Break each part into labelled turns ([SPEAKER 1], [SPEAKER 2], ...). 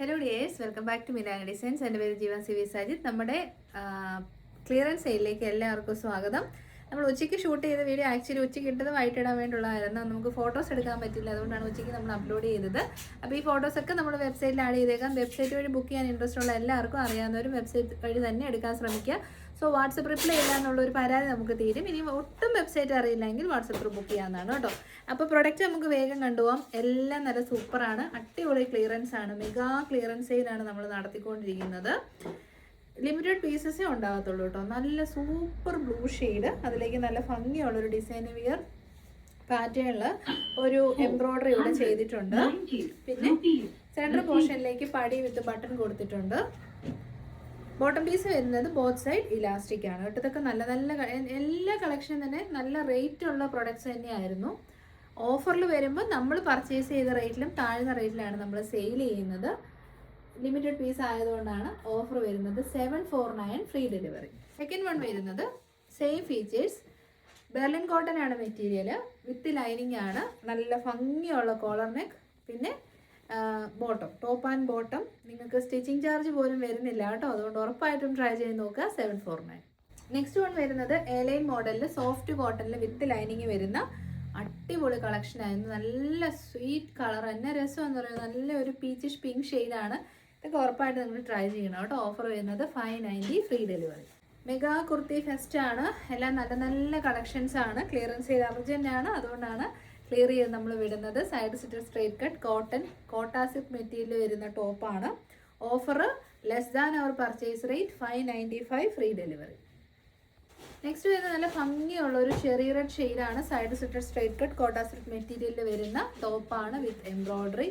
[SPEAKER 1] Hello dears welcome back to Milang designs എന്റെ പേര് ജീവൻ C V Sajith. നമ്മുടെ ക്ലിയറൻസ് സെയിലിലേക്ക് എല്ലാവർക്കും സ്വാഗതം. നമ്മൾ ഉച്ചയ്ക്ക് ഷൂട്ട് ചെയ്ത വീഡിയോ ആക്ച്വലി ഉച്ചയ്ക്ക് ഇട്ടത് വൈകിട്ടിടാൻ വേണ്ടിയുള്ളതായിരുന്നു. നമുക്ക് ഫോട്ടോസ് എടുക്കാൻ പറ്റില്ല. അതുകൊണ്ടാണ് ഉച്ചയ്ക്ക് നമ്മൾ അപ്ലോഡ് ചെയ്തത്. അപ്പോൾ ഈ ഫോട്ടോസൊക്കെ നമ്മൾ വെബ്സൈറ്റിൽ ആഡ് ചെയ്തേക്കാം. വെബ്സൈറ്റ് വഴി ബുക്ക് ചെയ്യാൻ ഇൻട്രസ്റ്റ് ഉള്ള എല്ലാവർക്കും അറിയാവുന്നവരും വെബ്സൈറ്റ് വഴി തന്നെ എടുക്കാൻ ശ്രമിക്കുക. സോ വാട്സപ്പ് റിപ്ലൈ ഇല്ല എന്നുള്ള ഒരു പരാതി നമുക്ക് തീരും. ഇനി ഒട്ടും വെബ്സൈറ്റ് അറിയില്ലെങ്കിൽ വാട്സപ്പ് ബുക്ക് ചെയ്യാവുന്നതാണ് കേട്ടോ. അപ്പോൾ പ്രൊഡക്റ്റ് നമുക്ക് വേഗം കണ്ടുപോകാം എല്ലാം നല്ല സൂപ്പറാണ് അടിപൊളി ക്ലിയറൻസ് ആണ്. മെഗാ ക്ലിയറൻസ് സെയിലാണ് നമ്മൾ നടത്തിക്കൊണ്ടിരിക്കുന്നത്. ലിമിറ്റഡ് പീസസേ ഉണ്ടാകത്തുള്ളൂ കേട്ടോ. നല്ല സൂപ്പർ ബ്ലൂ ഷെയ്ഡ് അതിലേക്ക് നല്ല ഭംഗിയുള്ള ഒരു ഡിസൈൻ വിയർ പാറ്റേണിൽ ഒരു എംബ്രോയിഡറി ഇവിടെ ചെയ്തിട്ടുണ്ട്. പിന്നെ സെൻട്രൽ പോർഷനിലേക്ക് പടി വിത്ത് ബട്ടൺ കൊടുത്തിട്ടുണ്ട്. ബോട്ടം പീസ് വരുന്നത് ബോത്ത് സൈഡ് ഇലാസ്റ്റിക് ആണ് കേട്ടോ. ഇതൊക്കെ നല്ല നല്ല എല്ലാ കളക്ഷനും തന്നെ നല്ല റേറ്റ് ഉള്ള പ്രൊഡക്ട്സ് തന്നെയായിരുന്നു. ഓഫറിൽ വരുമ്പോൾ നമ്മൾ പർച്ചേസ് ചെയ്ത റേറ്റിലും താഴ്ന്ന റേറ്റിലാണ് നമ്മൾ സെയിൽ ചെയ്യുന്നത്. ലിമിറ്റഡ് പീസ് ആയതുകൊണ്ടാണ് ഓഫർ വരുന്നത് seven four nine free delivery second one വരുന്നത് സെയിം ഫീച്ചേഴ്സ് ബെർലിൻ കോട്ടൺ ആണ് മെറ്റീരിയൽ വിത്ത് ലൈനിങ് ആണ്. നല്ല ഭംഗിയുള്ള കോളർ നെക്ക് പിന്നെ ബോട്ടം ടോപ്പ് ആൻഡ് ബോട്ടം നിങ്ങൾക്ക് സ്റ്റിച്ചിങ് ചാർജ് പോലും വരുന്നില്ല കേട്ടോ. അതുകൊണ്ട് ഉറപ്പായിട്ടും ട്രൈ ചെയ്ത് നോക്കുക. Seven four nine next one വരുന്നത് എലൈൻ മോഡലിൽ സോഫ്റ്റ് കോട്ടണിൽ വിത്ത് ലൈനിങ് വരുന്ന അടിപൊളി കളക്ഷൻ ആയിരുന്നു. നല്ല സ്വീറ്റ് കളർ എന്നെ രസം എന്ന് പറയുന്നത് നല്ല ഒരു പീച്ചിഷ് പിങ്ക് ഷെയ്ഡാണ് ഇതൊക്കെ ഉറപ്പായിട്ട് നിങ്ങൾ ട്രൈ ചെയ്യണം കേട്ടോ. ഓഫർ വരുന്നത് five ninety free delivery mega kurti fest ആണ്. എല്ലാം നല്ല നല്ല കളക്ഷൻസ് ആണ്. ക്ലിയറൻസ് ചെയ്ത് അർജന്റ് ആണ് അതുകൊണ്ടാണ് ക്ലിയർ ചെയ്ത് നമ്മൾ വിടുന്നത്. Side slitter straight cut cotton കോട്ടാസിക് material വരുന്ന ടോപ്പാണ് offer less than our purchase rate five ninety five free delivery next വരുന്നത് നല്ല ഭംഗിയുള്ള ഒരു ചെറി റെഡ് ഷെയ്ഡാണ് side slitter straight cut Kota മെറ്റീരിയലിൽ വരുന്ന ടോപ്പാണ് വിത്ത് എംബ്രോയ്ഡറി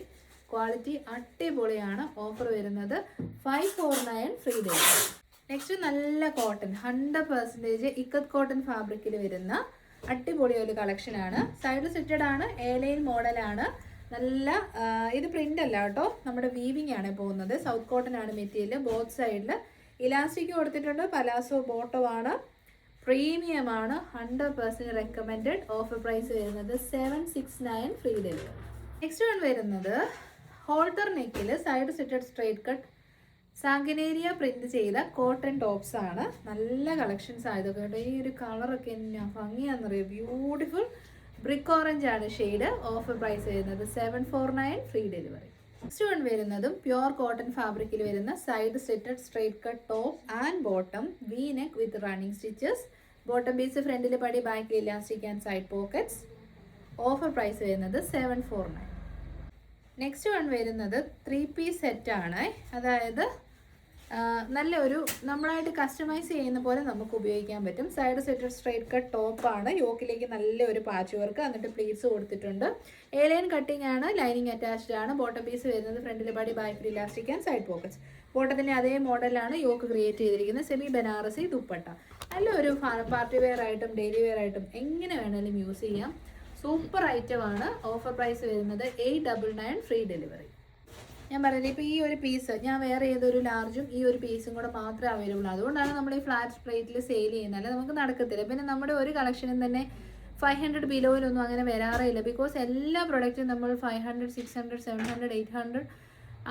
[SPEAKER 1] ക്വാളിറ്റി അടിപൊളിയാണ്. ഓഫർ വരുന്നത് five four nine free delivery next നല്ല cotton hundred percentage ikkat cotton ഫാബ്രിക്കിൽ വരുന്ന അടിപൊളി ഒരു കളക്ഷനാണ് സൈഡ് സിറ്റഡ് ആണ് ഏലൈൻ മോഡലാണ് നല്ല ഇത് പ്രിന്റ് അല്ല കേട്ടോ. നമ്മുടെ വീവിംഗ് ആണ് പോകുന്നത്. സൗത്ത് കോട്ടൺ ആണ് മെറ്റീരിയൽ ബോത്ത് സൈഡിൽ ഇലാസ്റ്റിക് കൊടുത്തിട്ടുണ്ട് പലാസോ ബോട്ടോ ആണ്. പ്രീമിയം ആണ് hundred percent recommended offer price വരുന്നത് seven six nine free delivery next one വരുന്നത് ഹോൾട്ടർ നെക്കിൽ side slitted straight cut Sanganeria print ചെയ്ത കോട്ടൺ ടോപ്സ് ആണ്. നല്ല കളക്ഷൻസ് ആയതൊക്കെ കേട്ടോ. ഈ ഒരു കളറൊക്കെ എന്നാ ഭംഗിയാണെന്നറിയോ ബ്യൂട്ടിഫുൾ ബ്രിക്ക് ഓറഞ്ച് ആണ് ഷെയ്ഡ് ഓഫർ പ്രൈസ് വരുന്നത് seven four nine free delivery next one വരുന്നതും പ്യുർ കോട്ടൺ ഫാബ്രിക്കിൽ വരുന്ന side slitted straight cut top and bottom V neck with running stitches bottom piece ഫ്രണ്ടിൽ പടി ബാക്കിൽ elastic and side pockets offer price വരുന്നത് seven four nine next one വരുന്നത് three piece set ആണ്. അതായത് നല്ല ഒരു നമ്മളായിട്ട് കസ്റ്റമൈസ് ചെയ്യുന്ന പോലെ നമുക്ക് ഉപയോഗിക്കാൻ പറ്റും. സൈഡ് സെറ്റഡ് സ്ട്രൈറ്റ് കട്ട് ടോപ്പാണ് യോക്കിലേക്ക് നല്ല ഒരു പാച്ച് വർക്ക് എന്നിട്ട് പ്ലീറ്റ്സ് കൊടുത്തിട്ടുണ്ട്. ഏലൈൻ കട്ടിംഗ് ആണ് ലൈനിങ് അറ്റാച്ച്ഡ് ആണ്. ബോട്ടം പീസ് വരുന്നത് ഫ്രണ്ടിൽ ബാഡി ബാക്കിൽ ഇലാസ്റ്റിക് ആൻഡ് സൈഡ് പോക്കറ്റ്സ് ബോട്ടത്തിന്റെ അതേ മോഡലാണ് യോക്ക് ക്രിയേറ്റ് ചെയ്തിരിക്കുന്നത്. സെമി ബനാറസി ദുപ്പട്ട. നല്ല ഒരു പാർട്ടി വെയർ ആയിട്ടും ഡെയിലി വെയർ ആയിട്ടും എങ്ങനെ വേണമെങ്കിലും യൂസ് ചെയ്യാം. സൂപ്പർ ഐറ്റം ആണ്. ഓഫർ പ്രൈസ് വരുന്നത് eight double nine free delivery ഞാൻ പറയുന്നത് ഇപ്പോൾ ഈ ഒരു പീസ് ഞാൻ വേറെ ഏതൊരു ലാർജും ഈ ഒരു പീസും കൂടെ മാത്രമേ അവൈലബിൾ അതുകൊണ്ടാണ് നമ്മൾ ഈ ഫ്ലാറ്റ് റേറ്റിൽ സെയിൽ ചെയ്യുന്നത്. അല്ലെ നമുക്ക് നടക്കത്തില്ല. പിന്നെ നമ്മുടെ ഒരു കളക്ഷനും തന്നെ ഫൈവ് ഹൺഡ്രഡ് ബിലോയിലൊന്നും അങ്ങനെ വരാറേയില്ല. ബിക്കോസ് എല്ലാ പ്രൊഡക്റ്റും നമ്മൾ five hundred six hundred seven hundred eight hundred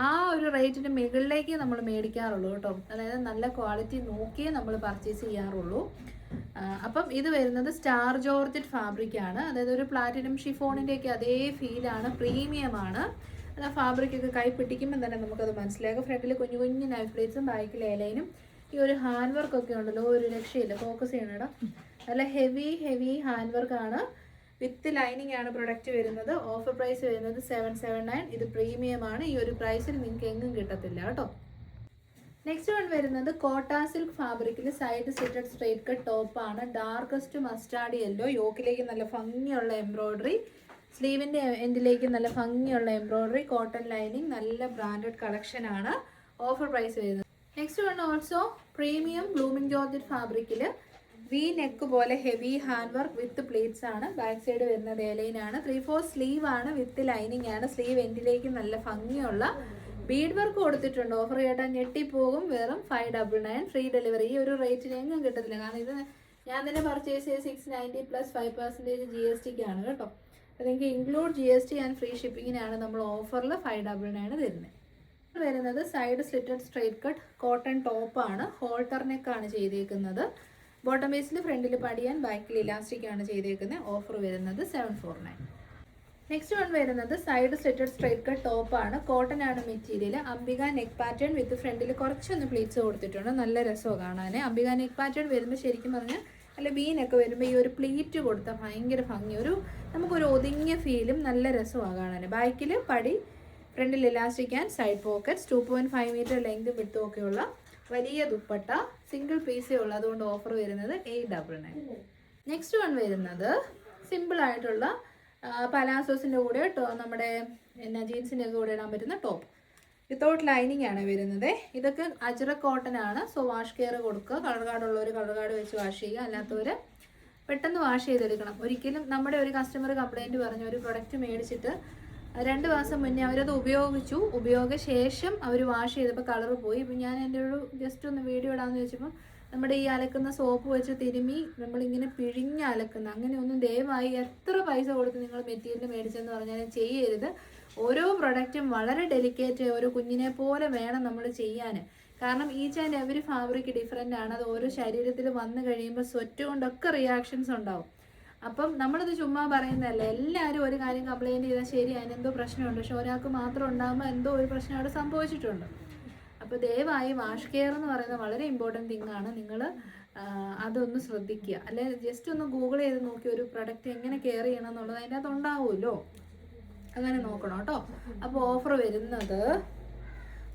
[SPEAKER 1] ആ ഒരു റേറ്റിന് മുകളിലേക്ക് നമ്മൾ മേടിക്കാറുള്ളൂ കേട്ടോ. അതായത് നല്ല ക്വാളിറ്റി നോക്കിയേ നമ്മൾ പർച്ചേസ് ചെയ്യാറുള്ളൂ. അപ്പം ഇത് വരുന്നത് സ്റ്റാർ ജോർജറ്റ് ഫാബ്രിക് ആണ്. അതായത് ഒരു പ്ലാറ്റിനം ഷിഫോണിന്റെയൊക്കെ അതേ ഫീലാണ് പ്രീമിയം ആണ് അത് ആ ഫാബ്രിക് ഒക്കെ കൈ പിടിക്കുമ്പോൾ തന്നെ നമുക്കത് മനസ്സിലാകും ഫ്രണ്ടിൽ കുഞ്ഞു കുഞ്ഞു നൈഫ് പ്ലേറ്റ്സും ബാക്കിൽ ഏലൈനും ഈ ഒരു ഹാൻഡ് വർക്ക് ഒക്കെ ഉണ്ടല്ലോ ഒരു രക്ഷയില്ല ഫോക്കസ് ചെയ്യണടാ നല്ല ഹെവി ഹെവി ഹാൻഡ് വർക്ക് ആണ്. വിത്ത് ലൈനിങ് ആണ് പ്രൊഡക്റ്റ് വരുന്നത്. ഓഫർ പ്രൈസ് വരുന്നത് സെവൻ സെവൻ നയൻ ഇത് പ്രീമിയം ആണ്. ഈ ഒരു പ്രൈസിൽ നിങ്ങൾക്ക് എങ്ങും കിട്ടത്തില്ല കേട്ടോ. നെക്സ്റ്റ് വൺ വരുന്നത് കോട്ടാ സിൽക്ക് ഫാബ്രിക്കിൽ സൈഡ് സിറ്റഡ് സ്ട്രേറ്റ് കട്ട് ടോപ്പാണ് ഡാർക്കസ്റ്റ് മസ്റ്റാർഡ് യെല്ലോ യോക്കിലേക്ക് നല്ല ഭംഗിയുള്ള എംബ്രോയിഡറി സ്ലീവിന്റെ എൻഡിലേക്ക് നല്ല ഭംഗിയുള്ള എംബ്രോയിഡറി കോട്ടൺ ലൈനിങ് നല്ല ബ്രാൻഡഡ് കളക്ഷൻ ആണ് ഓഫർ പ്രൈസ് വരുന്നത്. Next one also premium blooming georgette ഫാബ്രിക്കിൽ വി നെക്ക് പോലെ heavy hand work with pleats ആണ്. ബാക്ക് സൈഡ് വരുന്നത് ആണ്. ത്രീ ഫോർ സ്ലീവ് ആണ് വിത്ത് ലൈനിങ് ആണ്. സ്ലീവ് എൻഡിലേക്ക് നല്ല ഭംഗിയുള്ള ബീഡ് വർക്ക് കൊടുത്തിട്ടുണ്ട്. ഓഫർ കേട്ടാൽ ഞെട്ടിപ്പോകും. വെറും five double nine free delivery ഈ ഒരു റേറ്റിന് എങ്ങും കിട്ടത്തില്ല. കാരണം ഇത് ഞാൻ തന്നെ പർച്ചേസ് ചെയ്ത് six ninety plus five percentage G S ടിക്കാണ് കേട്ടോ. നിങ്ങൾക്ക് include G S T and free ഷിപ്പിങ്ങിനാണ് നമ്മൾ ഓഫറിൽ ഫൈവ് ഡബിൾ നയൻ തരുന്നത് വരുന്നത് side slitted straight cut cotton ടോപ്പാണ് ഹോൾട്ടർ നെക്കാണ് ചെയ്തേക്കുന്നത്. ബോട്ടം ബേസിൽ ഫ്രണ്ടിൽ പടിയാൻ ബാക്കിൽ ഇലാസ്റ്റിക് ആണ് ചെയ്തേക്കുന്നത് ഓഫർ വരുന്നത് seven four nine next one വരുന്നത് സൈഡ് സ്ലിറ്റഡ് സ്ട്രൈറ്റ് കട്ട് ടോപ്പാണ് കോട്ടൺ ആണ് മെറ്റീരിയൽ അംബിക നെക്ക് പാറ്റേൺ വിത്ത് ഫ്രണ്ടിൽ കുറച്ചൊന്ന് പ്ലീറ്റ്സ് കൊടുത്തിട്ടുണ്ട്. നല്ല രസമാണ് കാണാൻ അംബിക നെക്ക് പാറ്റേൺ വരുമ്പോൾ ശരിക്കും പറഞ്ഞാൽ അല്ല ബീനൊക്കെ വരുമ്പോൾ ഈ ഒരു പ്ലേറ്റ് കൊടുത്താൽ ഭയങ്കര ഭംഗി. ഒരു നമുക്കൊരു ഒതുങ്ങിയ ഫീലും നല്ല രസമാണ് കാണാൻ ബാക്കിൽ പടി ഫ്രണ്ടിൽ elastic and side pockets two point five metre length വിട്ടും വലിയ ദുപ്പട്ട സിംഗിൾ പീസേ ഉള്ളൂ അതുകൊണ്ട് ഓഫർ വരുന്നത് eight double nine next one വരുന്നത് സിമ്പിൾ ആയിട്ടുള്ള പലാസോസിന്റെ കൂടെ നമ്മുടെ എന്നാ ജീൻസിന്റെ കൂടെ ഇടാൻ പറ്റുന്ന ടോപ്പ് വിത്തൗട്ട് ലൈനിങ് ആണ് വരുന്നത്. ഇതൊക്കെ അജറ കോട്ടൺ ആണ്. സോ വാഷ് കെയർ കൊടുക്കുക. കളർ കാർഡ് ഉള്ളവർ കളർ കാർഡ് വെച്ച് വാഷ് ചെയ്യുക. അല്ലാത്തവർ പെട്ടെന്ന് വാഷ് ചെയ്തെടുക്കണം. ഒരിക്കലും നമ്മുടെ ഒരു കസ്റ്റമർ കംപ്ലൈന്റ് പറഞ്ഞ ഒരു പ്രൊഡക്റ്റ് മേടിച്ചിട്ട് രണ്ട് മാസം മുന്നേ അവരത് ഉപയോഗിച്ചു. ഉപയോഗശേഷം അവർ വാഷ് ചെയ്തപ്പോൾ കളർ പോയി. ഇപ്പം ഞാൻ എന്റെ ഒരു ജസ്റ്റ് ഒന്ന് വീഡിയോ ഇടാമെന്ന് ചോദിച്ചപ്പോൾ നമ്മുടെ ഈ അലക്കുന്ന സോപ്പ് വെച്ച് തിരുമി നമ്മളിങ്ങനെ പിഴിഞ്ഞ് അലക്കുന്ന. അങ്ങനെ ഒന്നും ദയവായി എത്ര പൈസ കൊടുത്ത് നിങ്ങൾ മെറ്റീരിയൽ മേടിച്ചെന്ന് പറഞ്ഞാലും ചെയ്യരുത്. ഓരോ പ്രൊഡക്റ്റും വളരെ ഡെലിക്കേറ്റ് ഒരു കുഞ്ഞിനെ പോലെ വേണം നമ്മൾ ചെയ്യാൻ. കാരണം each and every fabric different ആണ്. അത് ഓരോ ശരീരത്തിൽ വന്നു കഴിയുമ്പോൾ സ്വറ്റ് കൊണ്ടൊക്കെ റിയാക്ഷൻസ് ഉണ്ടാവും. അപ്പം നമ്മളിത് ചുമ്മാ പറയുന്നതല്ല. എല്ലാവരും ഒരു കാര്യം കംപ്ലയിന്റ് ചെയ്താൽ ശരി അതിനെന്തോ പ്രശ്നമുണ്ട്. പക്ഷെ ഒരാൾക്ക് മാത്രം ഉണ്ടാകുമ്പോൾ എന്തോ ഒരു പ്രശ്നം അവിടെ സംഭവിച്ചിട്ടുണ്ട്. അപ്പോൾ ദയവായി വാഷ് കെയർ എന്ന് പറയുന്നത് വളരെ ഇമ്പോർട്ടന്റ് ആണ്. നിങ്ങൾ അതൊന്ന് ശ്രദ്ധിക്കുക. അല്ലെ ജസ്റ്റ് ഒന്ന് ഗൂഗിൾ ചെയ്ത് നോക്കി ഒരു പ്രൊഡക്റ്റ് എങ്ങനെ കെയർ ചെയ്യണം എന്നുള്ളത് അതിന്റെ അകത്ത് ഉണ്ടാവുമല്ലോ. അങ്ങനെ നോക്കണം കേട്ടോ. അപ്പോൾ ഓഫർ വരുന്നത്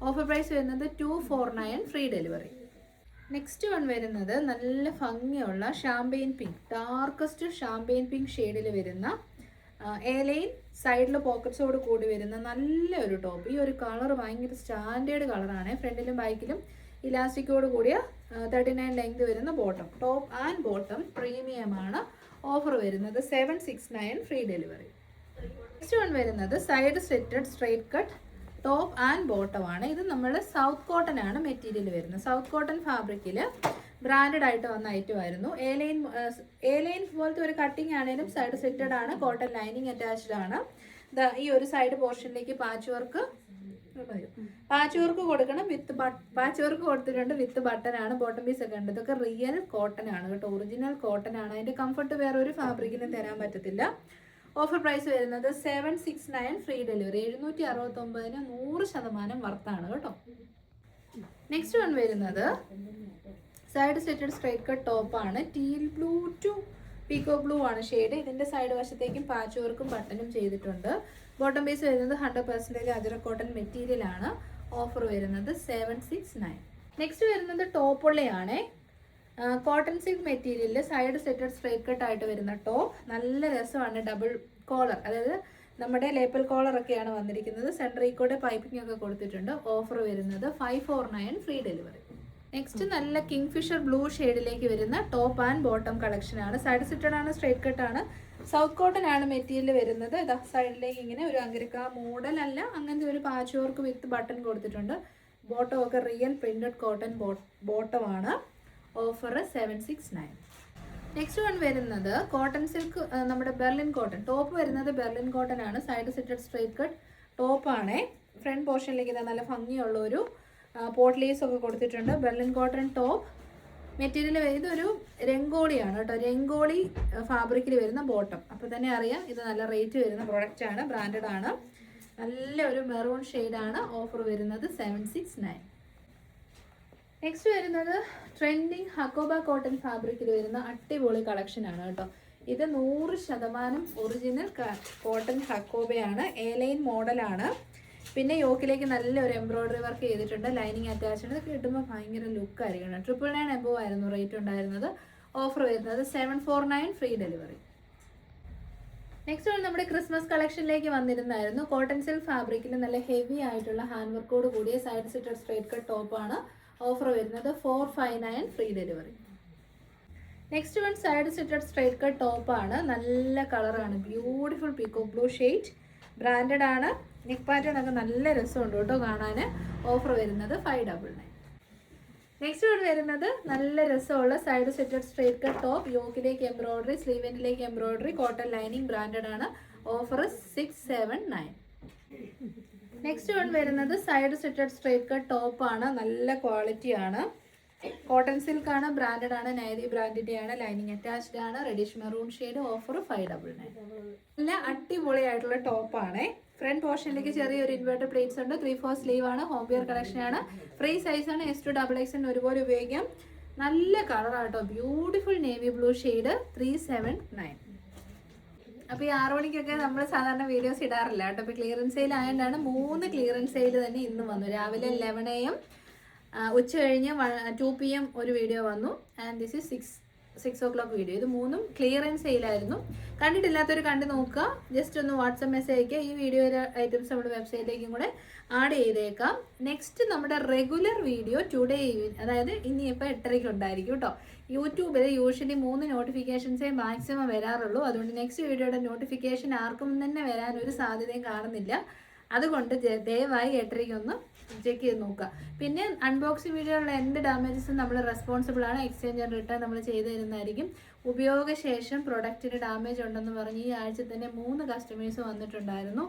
[SPEAKER 1] ഓഫർ പ്രൈസ് വരുന്നത് two four nine free delivery next one വരുന്നത് നല്ല ഭംഗിയുള്ള champagne pink darkest champagne pink ഷെയ്ഡിൽ വരുന്ന ഏലൈൻ സൈഡിൽ പോക്കറ്റ്സോട് കൂടി വരുന്ന നല്ലൊരു ടോപ്പ്. ഈ ഒരു കളർ ഭയങ്കര സ്റ്റാൻഡേർഡ് കളറാണ്. ഫ്രണ്ടിലും ബാക്കിലും ഇലാസ്റ്റിക്കോട് കൂടിയ തേർട്ടി നയൻ ലെങ്ത് വരുന്ന bottom top and bottom premium ആണ് ഓഫർ വരുന്നത് seven six nine free delivery next one വരുന്നത് side slitted straight cut top and bottom ആണ്. ഇത് നമ്മൾ സൗത്ത് കോട്ടൺ ആണ് മെറ്റീരിയൽ വരുന്നത്. സൗത്ത് കോട്ടൺ ഫാബ്രിക്കിൽ ബ്രാൻഡഡ് ആയിട്ട് വന്ന ഐറ്റം ആയിരുന്നു. എലൈൻ എലൈൻ പോലത്തെ ഒരു കട്ടിങ് ആണെങ്കിലും സൈഡ് സെറ്റഡ് ആണ് കോട്ടൺ ലൈനിങ് അറ്റാച്ച്ഡ് ആണ്. ഈ ഒരു സൈഡ് പോർഷനിലേക്ക് പാച്ച് വർക്ക് പാച്ച് വർക്ക് കൊടുക്കണം വിത്ത് പാച്ച് വർക്ക് കൊടുത്തിട്ടുണ്ട് വിത്ത് ബട്ടൺ ആണ് ബോട്ടം പീസ് ഒക്കെ ഉണ്ട്. ഇതൊക്കെ റിയൽ കോട്ടൺ ആണ് കേട്ടോ. ഒറിജിനൽ കോട്ടൺ ആണ്. അതിന്റെ കംഫർട്ട് വേറെ ഒരു ഫാബ്രിക്കിനും തരാൻ പറ്റത്തില്ല. ഓഫർ പ്രൈസ് വരുന്നത് seven six nine free delivery എഴുന്നൂറ്റി അറുപത്തൊമ്പതിന് നൂറ് ശതമാനം വർത്താണ് കേട്ടോ. നെക്സ്റ്റ് വൺ വരുന്നത് സൈഡ് സെറ്റഡ് സ്ട്രൈറ്റ് കട്ട് ടോപ്പാണ് teal blue to peacock blue ആണ് ഷെയ്ഡ് ഇതിന്റെ സൈഡ് വശത്തേക്കും പാച്ച് വർക്കും ബട്ടനും ചെയ്തിട്ടുണ്ട്. ബോട്ടം പീസ് വരുന്നത് ഹൺഡ്രഡ് പെർസെന്റേജ് അജറ കോട്ടൺ മെറ്റീരിയൽ ആണ്. ഓഫർ വരുന്നത് സെവൻ സിക്സ് നയൻ നെക്സ്റ്റ് വരുന്നത് ടോപ്പുള്ളയാണേ. കോട്ടൺ സിൽക്ക് മെറ്റീരിയലിൽ സൈഡ് സെറ്റഡ് സ്ട്രൈറ്റ് കട്ട് ആയിട്ട് വരുന്ന ടോപ്പ് നല്ല രസമാണ് ഡബിൾ കോളർ അതായത് നമ്മുടെ ലേപ്പൽ കോളർ ഒക്കെയാണ് വന്നിരിക്കുന്നത്. സെൻട്രിക്കോടെ കൂടെ പൈപ്പിംഗ് ഒക്കെ കൊടുത്തിട്ടുണ്ട്. ഓഫർ വരുന്നത് five four nine free delivery next നല്ല കിങ് ഫിഷർ ബ്ലൂ ഷെയ്ഡിലേക്ക് വരുന്ന ടോപ്പ് ആൻഡ് ബോട്ടം കളക്ഷൻ ആണ്. സൈഡ് സിറ്റഡ് ആണ് സ്ട്രൈറ്റ് കട്ട് ആണ്. സൗത്ത് കോട്ടൺ ആണ് മെറ്റീരിയൽ വരുന്നത്. ഇതാ സൈഡിലേക്ക് ഇങ്ങനെ ഒരു അങ്കിരക്ക മോഡൽ അല്ല അങ്ങനത്തെ ഒരു പാച്ച് വർക്ക് വിത്ത് ബട്ടൺ കൊടുത്തിട്ടുണ്ട്. ബോട്ടം ഒക്കെ റിയൽ പ്രിന്റഡ് കോട്ടൺ ബോട്ടം ആണ്. Offer seven six nine next one വരുന്നത് കോട്ടൺ സിൽക്ക് നമ്മുടെ ബെർലിൻ കോട്ടൺ ടോപ്പ് വരുന്നത് ബെർലിൻ കോട്ടൺ ആണ്. സൈഡ് സിറ്റഡ് സ്ട്രൈറ്റ് കട്ട് ടോപ്പാണ് ഫ്രണ്ട് പോർഷനിലേക്ക് നല്ല ഭംഗിയുള്ള ഒരു പോട്ട് ലീസ് ഒക്കെ കൊടുത്തിട്ടുണ്ട്. ബെർലിൻ കോട്ടൺ ടോപ്പ് മെറ്റീരിയൽ ഇതൊരു രംഗോളിയാണ് കേട്ടോ. രംഗോളി ഫാബ്രിക്കിൽ വരുന്ന ബോട്ടം അപ്പോൾ തന്നെ അറിയാം ഇത് നല്ല റേറ്റ് വരുന്ന പ്രോഡക്റ്റ് ആണ് ബ്രാൻഡഡ് ആണ്. നല്ല ഒരു മെറൂൺ ആണ് ഓഫർ വരുന്നത് സെവൻ സിക്സ് നയൻ നെക്സ്റ്റ് വരുന്നത് ട്രെൻഡിങ് ഹക്കോബ കോട്ടൺ ഫാബ്രിക്കിൽ വരുന്ന അടിപൊളി കളക്ഷൻ ആണ് കേട്ടോ. ഇത് നൂറ് ശതമാനം ഒറിജിനൽ കോട്ടൺ ഹക്കോബയാണ് എ ലൈൻ മോഡലാണ് പിന്നെ യോക്കിലേക്ക് നല്ലൊരു എംബ്രോയിഡറി വർക്ക് ചെയ്തിട്ടുണ്ട്. ലൈനിങ് അറ്റാച്ച്ഡ് ഇത് കിട്ടുമ്പോൾ ഭയങ്കര ലുക്ക് ആയിരിക്കണം. ട്രിപ്പിൾ നയൻ എബോ ആയിരുന്നു റേറ്റ് ഉണ്ടായിരുന്നത്. ഓഫർ വരുന്നത് seven four nine free delivery next one നമ്മുടെ ക്രിസ്മസ് കളക്ഷനിലേക്ക് വന്നിരുന്നായിരുന്നു. കോട്ടൺ സിൽക്ക് ഫാബ്രിക്കിൽ നല്ല ഹെവി ആയിട്ടുള്ള ഹാൻഡ് വർക്കോട് കൂടിയ സൈഡ് സിറ്റർ സ്ട്രേറ്റ് കട്ട് ടോപ്പാണ് ഓഫർ വരുന്നത് four five nine free delivery next one side slitted straight cut ടോപ്പാണ് നല്ല കളറാണ് beautiful peacock blue shade branded ആണ്. നെക്ക് പാറ്റേൺ നല്ല രസമുണ്ട് കേട്ടോ കാണാൻ ഓഫർ വരുന്നത് five double nine next one വരുന്നത് നല്ല രസമുള്ള side slitted straight cut top യോക്കിലേക്ക് embroidery സ്ലീവെന്റിലേക്ക് എംബ്രോയിഡറി കോട്ടൺ ലൈനിങ് ബ്രാൻഡഡ് ആണ്. Offer six seven nine next one വരുന്നത് സൈഡ് സെറ്റഡ് സ്ട്രേറ്റ് കട്ട് ടോപ്പാണ് നല്ല ക്വാളിറ്റി ആണ്. കോട്ടൺ സിൽക്ക് ആണ് ബ്രാൻഡഡ് ആണ് നൈരി ബ്രാൻഡിന്റെ ആണ് ലൈനിങ് അറ്റാച്ച്ഡ് ആണ് reddish maroon shade offer five double nine നല്ല അടിപൊളിയായിട്ടുള്ള ടോപ്പാണ് ഫ്രണ്ട് പോർഷനിലേക്ക് ചെറിയൊരു ഇൻവേർട്ടർ പ്ലേറ്റ്സ് ഉണ്ട്. ത്രീ ഫോർ സ്ലീവ് ആണ്. ഹോം വെയർ ആണ്. ഫ്രീ സൈസ് ആണ്. എസ് ടു ഡബിൾ എക്സ് ഒരുപോലെ ഉപയോഗിക്കാം. നല്ല കളറാട്ടോ beautiful navy blue shade three seven nine അപ്പോൾ ഈ ആറു മണിക്കൊക്കെ നമ്മൾ സാധാരണ വീഡിയോസ് ഇടാറില്ല കേട്ടോ അപ്പോൾ ക്ലിയറൻസ് സെയിൽ ആയതുകൊണ്ടാണ് മൂന്ന് ക്ലിയറൻസ് സെയിൽ തന്നെ ഇന്ന് വന്നു. രാവിലെ ലെവൻ എ എം ഉച്ച കഴിഞ്ഞ് ടു പി എം ഒരു വീഡിയോ വന്നു. And this is six six o'clock video ഇത് മൂന്നും ക്ലിയറൻസ് സെയിലായിരുന്നു കണ്ടിട്ടില്ലാത്തവർ കണ്ടു നോക്കുക. ജസ്റ്റ് ഒന്ന് വാട്സപ്പ് മെസ്സേജ് അയക്കുക. ഈ വീഡിയോയിലെ ഐറ്റംസ് നമ്മുടെ വെബ്സൈറ്റിലേക്കും കൂടെ ആഡ് ചെയ്തേക്കാം. നെക്സ്റ്റ് നമ്മുടെ റെഗുലർ വീഡിയോ ടുഡേ അതായത് ഇനിയിപ്പോൾ എട്ടരയ്ക്ക് ഉണ്ടായിരിക്കും കേട്ടോ യൂട്യൂബിൽ യൂഷ്വലി മൂന്ന് നോട്ടിഫിക്കേഷൻസേ മാക്സിമം വരാറുള്ളൂ. അതുകൊണ്ട് നെക്സ്റ്റ് വീഡിയോയുടെ നോട്ടിഫിക്കേഷൻ ആർക്കും തന്നെ വരാൻ ഒരു സാധ്യതയും കാണുന്നില്ല. അതുകൊണ്ട് ദയവായി എട്ടരയ്ക്ക് ഒന്ന് ചെക്ക് ചെയ്ത് നോക്കുക. പിന്നെ അൺബോക്സിംഗ് വീഡിയോയിലുള്ള എന്ത് ഡാമേജസും നമ്മൾ റെസ്പോൺസിബിൾ ആണ് എക്സ്ചേഞ്ച് ആൻഡ് റിട്ടേൺ നമ്മൾ ചെയ്തു തരുന്നതായിരിക്കും. ഉപയോഗശേഷം പ്രൊഡക്റ്റിന് ഡാമേജ് ഉണ്ടെന്ന് പറഞ്ഞ് ഈ ആഴ്ച തന്നെ മൂന്ന് കസ്റ്റമേഴ്സ് വന്നിട്ടുണ്ടായിരുന്നു.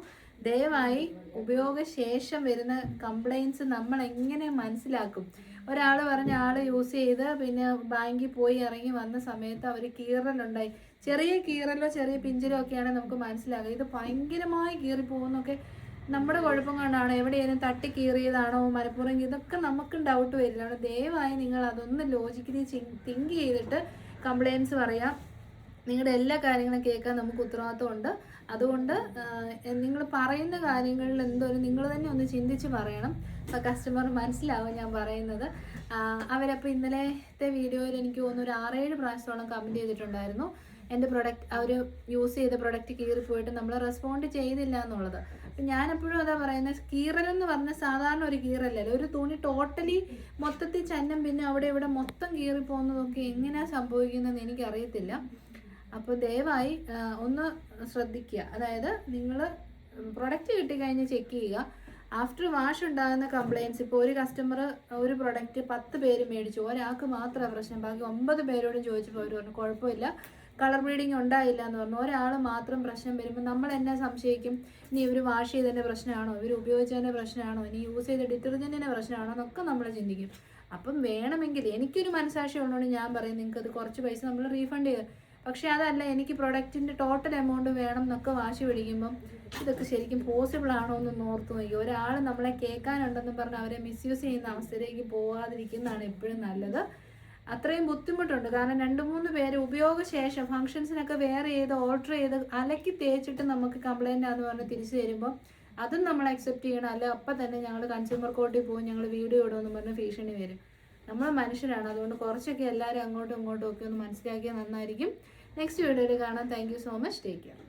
[SPEAKER 1] ദയവായി ഉപയോഗശേഷം വരുന്ന കംപ്ലയിൻസ് നമ്മൾ എങ്ങനെ മനസ്സിലാക്കും? ഒരാൾ പറഞ്ഞ ആൾ യൂസ് ചെയ്ത് പിന്നെ ബാങ്കിൽ പോയി ഇറങ്ങി വന്ന സമയത്ത് അവർ കീറലുണ്ടായി ചെറിയ കീറലോ ചെറിയ പിഞ്ചിലോ ഒക്കെയാണ് നമുക്ക് മനസ്സിലാകുക. ഇത് ഭയങ്കരമായി കീറി പോകുന്നൊക്കെ നമ്മുടെ കുഴപ്പം കൊണ്ടാണോ എവിടെയെങ്കിലും തട്ടി കീറിയതാണോ മനഃപൂർവം ഇതൊക്കെ നമുക്കും ഡൗട്ട് അതുകൊണ്ട് ദയവായി നിങ്ങൾ അതൊന്ന് ലോജിക്കലി തിങ്ക് ചെയ്തിട്ട് കംപ്ലയിൻസ് പറയാം. നിങ്ങളുടെ എല്ലാ കാര്യങ്ങളും കേൾക്കാൻ നമുക്ക് ഉത്തരവാദിത്വമുണ്ട് അതുകൊണ്ട് നിങ്ങൾ പറയുന്ന കാര്യങ്ങളിൽ എന്തോരം നിങ്ങൾ തന്നെ ഒന്ന് ചിന്തിച്ച് പറയണം. അപ്പോൾ കസ്റ്റമർ മനസ്സിലാവും ഞാൻ പറയുന്നത്. അവരപ്പോൾ ഇന്നലത്തെ വീഡിയോയിൽ എനിക്ക് തോന്നുന്നു ഒരു ആറേഴ് പ്രാവശ്യത്തോളം കമന്റ് ചെയ്തിട്ടുണ്ടായിരുന്നു. എന്റെ പ്രൊഡക്റ്റ് അവർ യൂസ് ചെയ്ത പ്രൊഡക്റ്റ് കീറിപ്പോയിട്ട് നമ്മൾ റെസ്പോണ്ട് ചെയ്തില്ല എന്നുള്ളത്. അപ്പം ഞാനെപ്പോഴും അതാ പറയുന്നത് കീറലെന്ന് പറഞ്ഞാൽ സാധാരണ ഒരു കീറലല്ല? ഒരു തുണി ടോട്ടലി മൊത്തത്തിൽ ചന്നം പിന്നെ അവിടെ ഇവിടെ മൊത്തം കീറിപ്പോകുന്നതൊക്കെ എങ്ങനെയാണ് സംഭവിക്കുന്നതെന്ന് എനിക്കറിയത്തില്ല. അപ്പോൾ ദയവായി ഒന്ന് ശ്രദ്ധിക്കുക. അതായത് നിങ്ങൾ പ്രൊഡക്റ്റ് കിട്ടിക്കഴിഞ്ഞ് ചെക്ക് ചെയ്യുക. ആഫ്റ്റർ വാഷ് ഉണ്ടാകുന്ന കംപ്ലയിൻസ് ഇപ്പോൾ ഒരു കസ്റ്റമർ ഒരു പ്രൊഡക്റ്റ് പത്ത് പേര് മേടിച്ചു. ഒരാൾക്ക് മാത്രമേ പ്രശ്നം. ബാക്കി ഒമ്പത് പേരോടും ചോദിച്ചപ്പോൾ അവർ പറഞ്ഞു കുഴപ്പമില്ല. കളർ ബ്ലീഡിങ് ഉണ്ടായില്ല എന്ന് പറഞ്ഞു. ഒരാൾ മാത്രം പ്രശ്നം വരുമ്പോൾ നമ്മൾ എന്നെ സംശയിക്കും. ഇനി ഇവർ വാഷ് ചെയ്തതിന്റെ പ്രശ്നമാണോ? ഇവർ ഉപയോഗിച്ചതിന്റെ പ്രശ്നമാണോ? ഇനി യൂസ് ചെയ്ത ഡിറ്റർജന്റിന്റെ പ്രശ്നമാണോ എന്നൊക്കെ നമ്മൾ ചിന്തിക്കും. അപ്പം വേണമെങ്കിൽ എനിക്കൊരു മനസാക്ഷി ഉള്ളതുകൊണ്ട് ഞാൻ പറയും നിങ്ങൾക്ക് അത് കുറച്ച് പൈസ നമ്മൾ റീഫണ്ട് ചെയ്യുക പക്ഷേ അതല്ല എനിക്ക് പ്രൊഡക്റ്റിന്റെ ടോട്ടൽ എമൗണ്ട് വേണം എന്നൊക്കെ വാശി പിടിക്കുമ്പം ഇതൊക്കെ ശരിക്കും പോസിബിൾ ആണോ എന്ന് ഓർത്ത് നോക്കി. ഒരാൾ നമ്മളെ കേൾക്കാനുണ്ടെന്ന് പറഞ്ഞ് അവരെ മിസ്യൂസ് ചെയ്യുന്ന അവസ്ഥയിലേക്ക് പോകാതിരിക്കുന്നതാണ് എപ്പോഴും നല്ലത്. അത്രയും ബുദ്ധിമുട്ടുണ്ട്. കാരണം രണ്ട് മൂന്ന് പേര് ഉപയോഗശേഷം ഫംഗ്ഷൻസിനൊക്കെ വേറെ ചെയ്ത് ഓർഡർ ചെയ്ത് അലക്കി തേച്ചിട്ട് നമുക്ക് കംപ്ലൈന്റ് ആണെന്ന് പറഞ്ഞ് തിരിച്ചു തരുമ്പോൾ അതും നമ്മൾ അക്സെപ്റ്റ് ചെയ്യണം. അല്ലെ അപ്പം തന്നെ ഞങ്ങൾ കൺസ്യൂമർ കോർട്ടിൽ പോകും ഞങ്ങൾ വീഡിയോ ഇടുമെന്ന് പറഞ്ഞ് ഭീഷണി വരും. നമ്മൾ മനുഷ്യരാണ്. അതുകൊണ്ട് കുറച്ചൊക്കെ എല്ലാവരും അങ്ങോട്ടും ഇങ്ങോട്ടും ഒക്കെ ഒന്ന് മനസ്സിലാക്കിയാൽ നന്നായിരിക്കും. നെക്സ്റ്റ് വീഡിയോയിൽ കാണാം. Thank so much take care